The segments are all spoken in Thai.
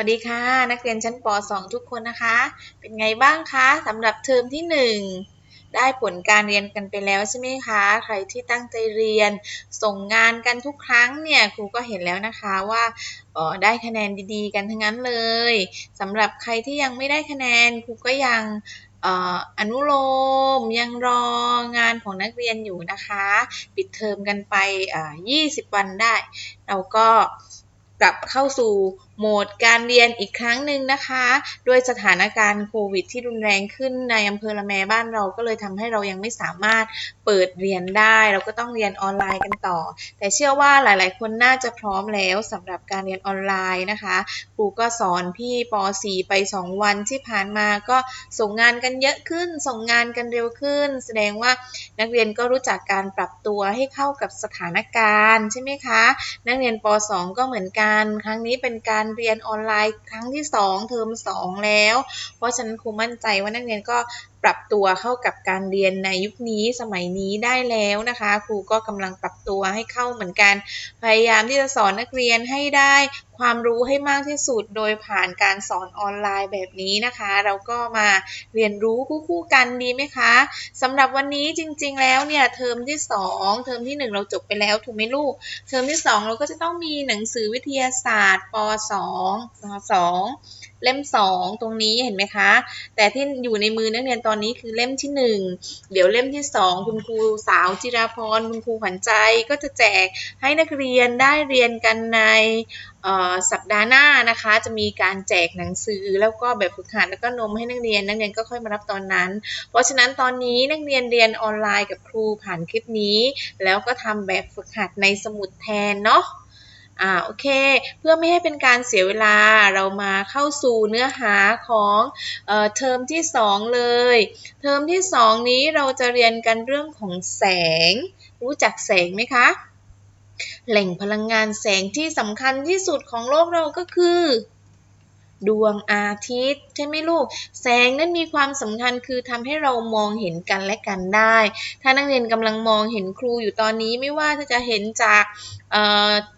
วัสดีค่ะ นักเรียนชั้นป .2 ทุกคนนะคะ เป็นไงบ้างคะสำหรับเทอมที่ 1 ได้ผลการเรียนกันไปแล้วใช่ไหมคะ ใครที่ตั้งใจเรียน ส่งงานกันทุกครั้งเนี่ยครูก็เห็นแล้วนะคะว่าออได้คะแนนดีๆ กันทั้งนั้นเลยสำหรับใครที่ยังไม่ได้คะแนนครูก็ยังอนุโลมยังรองานของนักเรียนอยู่นะคะ ปิดเทอมกันไป 20 วันได้ เราก็กลับเข้าสู่ โหมดการเรียนอีกครั้งหนึ่งนะคะ ด้วยสถานการณ์โควิดที่รุนแรงขึ้นในอำเภอละแมบ้านเราก็เลยทำให้เรายังไม่สามารถเปิดเรียนได้ เราก็ต้องเรียนออนไลน์กันต่อ แต่เชื่อว่าหลายๆ คนน่าจะพร้อมแล้วสำหรับการเรียนออนไลน์นะคะครูก็สอนพี่ป .4 ไป 2 วันที่ผ่านมาก็ส่งงานกันเยอะขึ้น ส่งงานกันเร็วขึ้น แสดงว่านักเรียนก็รู้จักการปรับตัวให้เข้ากับสถานการณ์ใช่ไหมคะ นักเรียนป .2 ก็เหมือนกัน ครั้งนี้เป็นการเรียนออนไลน์ครั้งที่ 2 เทอม2 แล้ว เพราะฉะนั้นครูมั่นใจว่านักเรียนก็ปรับตัวเข้ากับการเรียนในยุคนี้สมัยนี้ได้แล้วนะคะ ครูก็กำลังปรับตัวให้เข้าเหมือนกัน พยายามที่จะสอนนักเรียนให้ได้ความรู้ให้มากที่สุดโดยผ่านการสอนออนไลน์แบบนี้นะคะ เราก็มาเรียนรู้คู่ๆกันดีไหมคะสำหรับวันนี้จริง ๆ แล้วเนี่ยเทอมที่ 2 เทอมที่ 1 เราจบไปแล้วถูกไหมลูก เทอมที่ 2 เราก็จะต้องมีหนังสือวิทยาศาสตร์ป .2 ป .2 เล่ม 2 ตรงนี้เห็นไหมคะ แต่ที่อยู่ในมือนักเรียนตอนนี้คือเล่มที่ 1 เดี๋ยวเล่มที่ 2 คุณครูสาวจิราพรคุณครูขวัญใจก็จะแจกให้นักเรียนได้เรียนกันในสัปดาห์หน้านะคะ จะมีการแจกหนังสือแล้วก็แบบฝึกหัดแล้วก็นมให้นักเรียนนักเรียนก็ค่อยมารับตอนนั้น เพราะฉะนั้นตอนนี้นักเรียนเรียนออนไลน์กับครูผ่านคลิปนี้ แล้วก็ทำแบบฝึกหัดในสมุดแทนเนาะ อ่าโอเค เพื่อไม่ให้เป็นการเสียเวลาเรามาเข้าสู่เนื้อหาของเอ่อเทอมที่ 2 เลย เทอมที่ 2 นี้เราจะเรียนกันเรื่องของแสง รู้จักแสงไหมคะ แหล่งพลังงานแสงที่สำคัญที่สุดของโลกเราก็คือ ดวงอาทิตย์ ใช่ไหมลูก แสงนั้นมีความสำคัญคือทำให้เรามองเห็นกันและกันได้ ถ้านักเรียนกำลังมองเห็นครูอยู่ตอนนี้ไม่ว่าจะเห็นจาก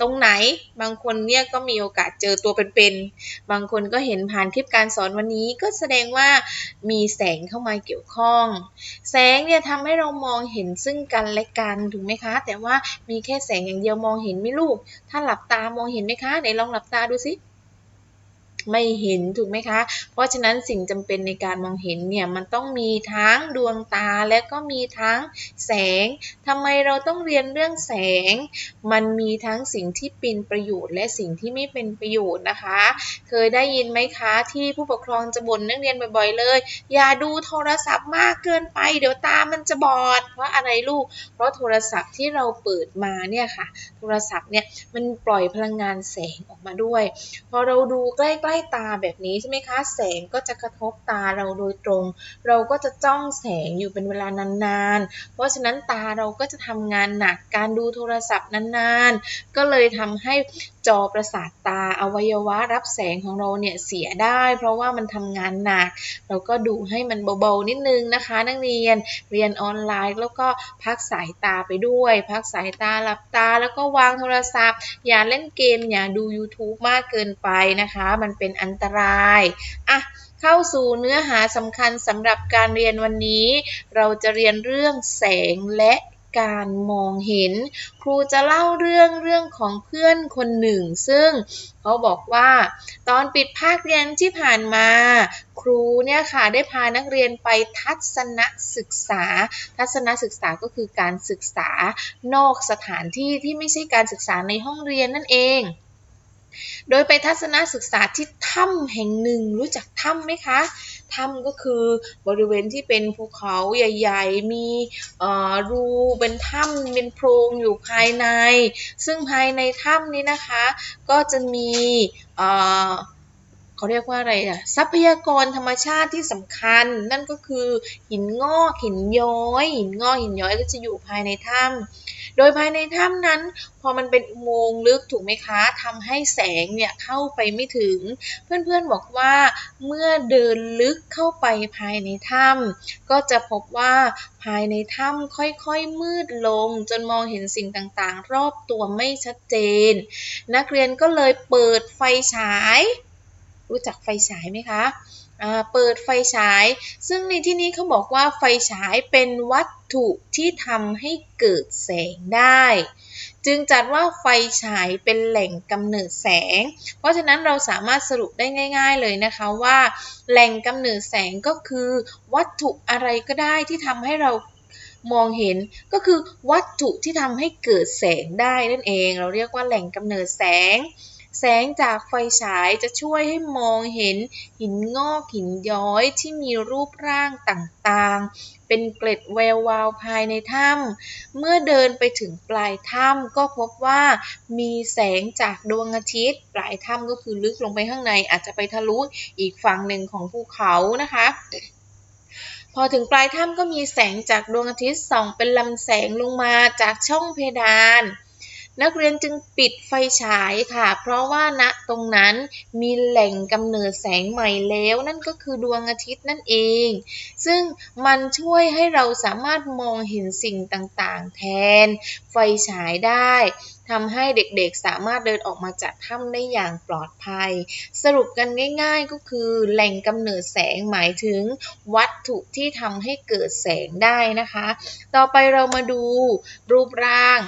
ตรงไหน บางคนเนี่ยก็มีโอกาสเจอตัวเป็นๆ บางคนก็เห็นผ่านคลิปการสอนวันนี้ก็แสดงว่ามีแสงเข้ามาเกี่ยวข้อง แสงเนี่ยทำให้เรามองเห็นซึ่งกันและกันถูกไหมคะ แต่ว่ามีแค่แสงอย่างเดียวมองเห็นไม่ลูก ถ้าหลับตามองเห็นไหมคะไหนลองหลับตาดูสิ ไม่เห็นถูกไหมคะ เพราะฉะนั้นสิ่งจำเป็นในการมองเห็นเนี่ยมันต้องมีทั้งดวงตาและก็มีทั้งแสงทำไมเราต้องเรียนเรื่องแสง มันมีทั้งสิ่งที่เป็นประโยชน์ และสิ่งที่ไม่เป็นประโยชน์นะคะ เคยได้ยินไหมคะที่ผู้ปกครองจะบ่นนักเรียนบ่อยๆเลย อย่าดูโทรศัพท์มากเกินไป เดี๋ยวตามันจะบอด เพราะอะไรลูก เพราะโทรศัพท์ที่เราเปิดมาเนี่ยค่ะ โทรศัพท์เนี่ยมันปล่อยพลังงานแสงออกมาด้วย พอเราดูใกล้ๆตาแบบนี้ใช่ไหมคะ แสงก็จะกระทบตาเราโดยตรง เราก็จะจ้องแสงอยู่เป็นเวลานานๆ เพราะฉะนั้นตาเราก็จะทำงานหนักการดูโทรศัพท์นานๆ ก็เลยทำให้ จอประสาทตาอวัยวะรับแสงของเราเนี่ยเสียได้ เพราะว่ามันทำงานหนัก เราก็ดูให้มันเบาๆนิดนึงนะคะ นักเรียนเรียนออนไลน์แล้วก็พักสายตาไปด้วย พักสายตาหลับตาแล้วก็วางโทรศัพท์ อย่าเล่นเกมอย่าดู YouTube มากเกินไปนะคะ มันเป็นอันตรายอะเข้าสู่เนื้อหาสำคัญสำหรับการเรียนวันนี้ เราจะเรียนเรื่องแสงและ การมองเห็น ครูจะเล่าเรื่องเรื่องของเพื่อนคนหนึ่ง ซึ่งเขาบอกว่าตอนปิดภาคเรียนที่ผ่านมา ครูเนี่ยค่ะได้พานักเรียนไปทัศนศึกษา ทัศนศึกษาก็คือการศึกษานอกสถานที่ที่ไม่ใช่การศึกษาในห้องเรียนนั่นเอง โดยไปทัศนศึกษาที่ถ้ำแห่งหนึ่งรู้จักถ้ำไหมคะถ้ำก็คือบริเวณที่เป็นภูเขาใหญ่ ๆ มีรูเป็นถ้ำเป็นโพรงอยู่ภายใน ซึ่งภายในถ้ำนี้นะคะ ก็จะมี เขาเรียกว่าอะไรอะทรัพยากรธรรมชาติที่สำคัญ นั่นก็คือหินงอกหินย้อย หินงอกหินย้อยก็จะอยู่ภายในถ้ำโดยภายในถ้ำนั้น พอมันเป็นอุโมงค์ลึกถูกไหมคะทำให้แสงเนี่ยเข้าไปไม่ถึง เพื่อนๆบอกว่าเมื่อเดินลึกเข้าไปภายในถ้ำก็จะพบว่าภายในถ้ำค่อยๆมืดลง จนมองเห็นสิ่งต่างๆ รอบตัวไม่ชัดเจน นักเรียนก็เลยเปิดไฟฉาย รู้จักไฟฉายไหมคะเปิดไฟฉาย ซึ่งในที่นี้เขาบอกว่าไฟฉายเป็นวัตถุที่ทำให้เกิดแสงได้ จึงจัดว่าไฟฉายเป็นแหล่งกำเนิดแสง เพราะฉะนั้นเราสามารถสรุปได้ง่าย ๆเลยนะคะว่า แหล่งกำเนิดแสงก็คือ วัตถุอะไรก็ได้ที่ทำให้เรามองเห็นก็คือวัตถุที่ทำให้เกิดแสงได้นั่นเอง เราเรียกว่าแหล่งกำเนิดแสง แสงจากไฟฉายจะช่วยให้มองเห็นหินงอกหินย้อยที่มีรูปร่างต่างๆ เป็นเกล็ดแวววาวภายในถ้ำ เมื่อเดินไปถึงปลายถ้ำก็พบว่ามีแสงจากดวงอาทิตย์ ปลายถ้ำก็คือลึกลงไปข้างในอาจจะไปทะลุอีกฝั่งหนึ่งของภูเขานะคะพอถึงปลายถ้ำก็มีแสงจากดวงอาทิตย์ส่องเป็นลำแสงลงมาจากช่องเพดาน นักเรียนจึงปิดไฟฉายค่ะ เพราะว่าณตรงนั้นมีแหล่งกำเนิดแสงใหม่แล้วนั่นก็คือดวงอาทิตย์นั่นเอง ซึ่งมันช่วยให้เราสามารถมองเห็นสิ่งต่างๆ แทน ไฟฉายได้ทำให้เด็กๆสามารถเดินออกมาจากถ้ำได้อย่างปลอดภัย สรุปกันง่ายๆก็คือ แหล่งกำเนิดแสงหมายถึง วัตถุที่ทำให้เกิดแสงได้นะคะ ต่อไปเรามาดูรูปร่าง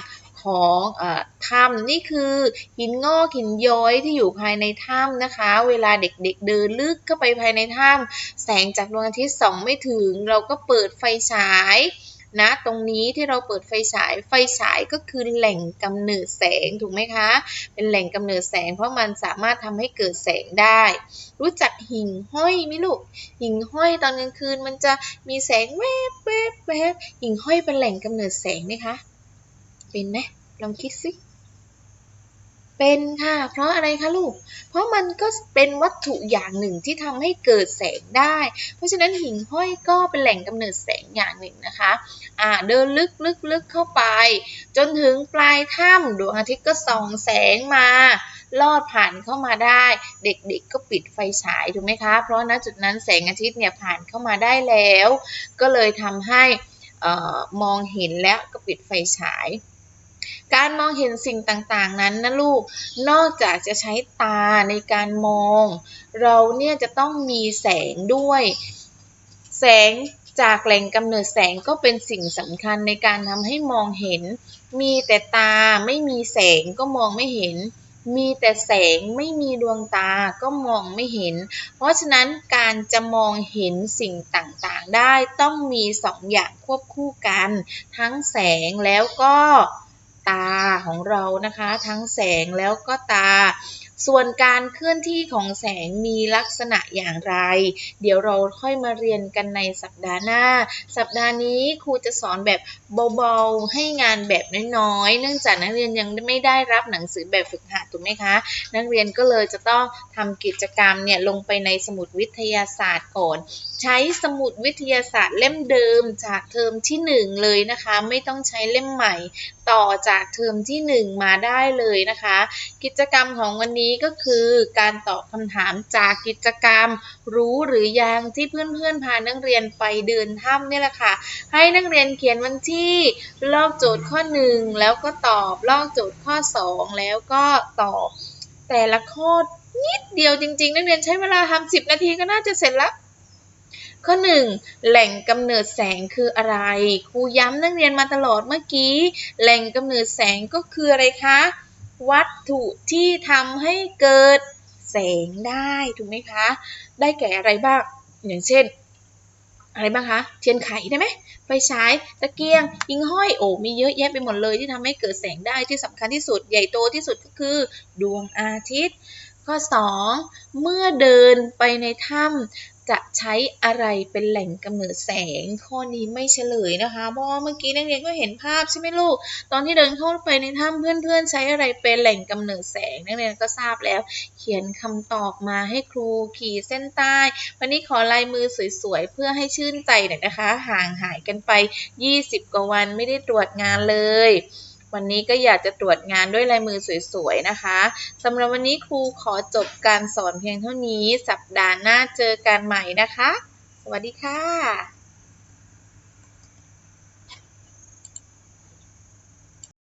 ของอถ้ำนี่คือหินงอกหินย้อยที่อยู่ภายในถ้ำนะคะ เวลาเด็กๆเดินลึกเข้าไปภายในถ้ำแสงจากดวงอาทิตย์ส่องไม่ถึง เราก็เปิดไฟฉายนะตรงนี้ที่เราเปิดไฟฉายไฟฉายก็คือแหล่งกำเนิดแสงถูกไหมคะ เป็นแหล่งกำเนิดแสง เพราะมันสามารถทำให้เกิดแสงได้ รู้จักหิ่งห้อยไหมลูกหิ่งห้อยตอนกลางคืนมันจะมีแสงแวบแวบแวบหิ่งห้อยเป็นแหล่งกำเนิดแสงไหมคะ เป็นไหมลองคิดสิเป็นค่ะ เพราะอะไรคะลูก เพราะมันก็เป็นวัตถุอย่างหนึ่งที่ทำให้เกิดแสงได้ เพราะฉะนั้นหิ่งห้อยก็เป็นแหล่งกำเนิดแสงอย่างหนึ่งนะคะ อ่า เดินลึกลึกลึกเข้าไป จนถึงปลายถ้ำดวงอาทิตย์ก็ส่องแสงมา ลอดผ่านเข้ามาได้ เด็กๆก็ปิดไฟฉายถูกไหมคะ เพราะณจุดนั้นแสงอาทิตย์เนี่ยผ่านเข้ามาได้แล้ว ก็เลยทำให้มองเห็นแล้วก็ปิดไฟฉาย การมองเห็นสิ่งต่างๆนั้นนะลูก นอกจากจะใช้ตาในการมอง เราเนี่ยจะต้องมีแสงด้วย แสงจากแหล่งกำเนิดแสงก็เป็นสิ่งสำคัญในการทำให้มองเห็น มีแต่ตาไม่มีแสงก็มองไม่เห็น มีแต่แสงไม่มีดวงตาก็มองไม่เห็น เพราะฉะนั้นการจะมองเห็นสิ่งต่างๆได้ต้องมีสองอย่างควบคู่กัน ทั้งแสงแล้วก็ ตาของเรานะคะ ทั้งแสงแล้วก็ตา ส่วนการเคลื่อนที่ของแสงมีลักษณะอย่างไร เดี๋ยวเราค่อยมาเรียนกันในสัปดาห์หน้า สัปดาห์นี้ครูจะสอนแบบเบาๆ ให้งานแบบน้อยๆ เนื่องจากนักเรียนยังไม่ได้รับหนังสือแบบฝึกหัดถูกไหมคะ นักเรียนก็เลยจะต้องทำกิจกรรมเนี่ยลงไปในสมุดวิทยาศาสตร์ก่อน ใช้สมุดวิทยาศาสตร์เล่มเดิมจากเทอมที่ 1 เลยนะคะ ไม่ต้องใช้เล่มใหม่ ต่อจากเทอมที่ 1 มาได้เลยนะคะ กิจกรรมของวันนี้ก็คือการตอบคำถามจากกิจกรรม รู้หรือยังที่เพื่อนๆพานักเรียนไปเดินถ้ำนี่แหละค่ะ ให้นักเรียนเขียนวันที่ลอกโจทย์ข้อ 1 แล้วก็ตอบลอกโจทย์ข้อ 2 แล้วก็ตอบแต่ละข้อนิดเดียวจริงๆ นักเรียนใช้เวลาทำ10 นาทีก็น่าจะเสร็จแล้ว ข้อ 1. แหล่งกำเนิดแสงคืออะไร ครูย้ำนักเรียนมาตลอดเมื่อกี้ แหล่งกำเนิดแสงก็คืออะไรคะ วัตถุที่ทำให้เกิดแสงได้ถูกไหมคะ ได้แก่อะไรบ้าง อย่างเช่น อะไรบ้างคะ เทียนไขได้ไหมไฟฉายตะเกียงยิงห้อยโอ้มีเยอะแยะไปหมดเลยที่ทำให้เกิดแสงได้ที่สำคัญที่สุดใหญ่โตที่สุดก็คือ ดวงอาทิตย์ข้อ 2. เมื่อเดินไปในถ้ำ จะใช้อะไรเป็นแหล่งกำเนิดแสง ข้อนี้ไม่เฉลยนะคะเพราะว่าเมื่อกี้นักเรียนก็เห็นภาพใช่ไหมลูก ตอนที่เดินเข้าไปในถ้ำเพื่อนๆ ใช้อะไรเป็นแหล่งกำเนิดแสงนักเรียนก็ทราบแล้ว เขียนคำตอบมาให้ครูขีดเส้นใต้ วันนี้ขอลายมือสวยๆ เพื่อให้ชื่นใจหน่อยนะคะ ห่างหายกันไป 20 กว่าวันไม่ได้ตรวจงานเลย วันนี้ก็อยากจะตรวจงานด้วยลายมือสวยๆนะคะสำหรับวันนี้ครูขอจบการสอนเพียงเท่านี้ สัปดาห์หน้าเจอกันใหม่นะคะ สวัสดีค่ะ